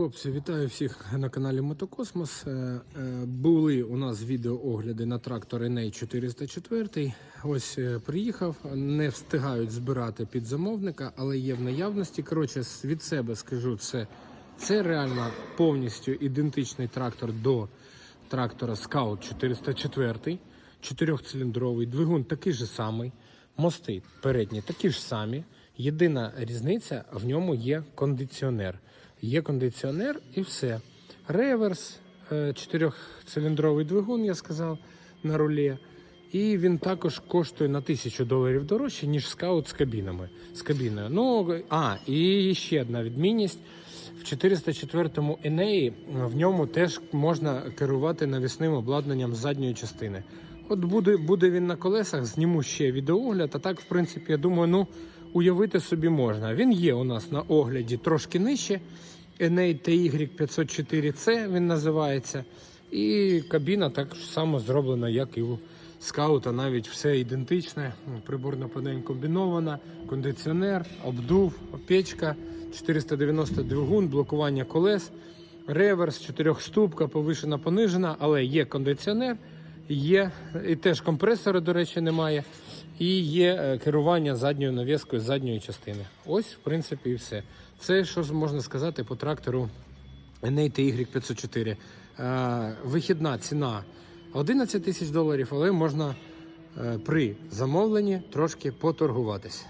Хлопці, вітаю всіх на каналі Мотокосмос. Е, е, Були у нас відеоогляди на трактор NA 404. Ось е, приїхав, не встигають збирати під замовника, але є в наявності. Коротше, від себе скажу, це, це реально повністю ідентичний трактор до трактора Scout 404. Чотирьохциліндровий двигун такий же самий. Мости передні такі ж самі. Єдина різниця в ньому є кондиціонер. Є кондиціонер і все. Реверс, е, чотирьохциліндровий двигун, я сказав, на рулі. І він також коштує на тисячу доларів дорожче, ніж скаут з кабінами. З кабіною. Ну, а, і ще одна відмінність. В 404-му Енеї в ньому теж можна керувати навісним обладнанням задньої частини. От буде, буде він на колесах, зніму ще відеогляд, а так, в принципі, я думаю, ну, уявити собі можна. Він є у нас на огляді трошки нижче. Enei TY 504C він називається. І кабіна так само зроблена, як і у скаута. Навіть все ідентичне. Приборна панель комбінована, кондиціонер, обдув, печка, 490 двигун, блокування колес, реверс, чотирьохступка, повишена, понижена, але є кондиціонер. Є і теж компресора, до речі, немає. І є е, керування задньою навіскою задньої частини. Ось, в принципі, і все. Це що можна сказати по трактору Enate Y504. Е, Вихідна ціна 11 тисяч доларів, але можна е, при замовленні трошки поторгуватися.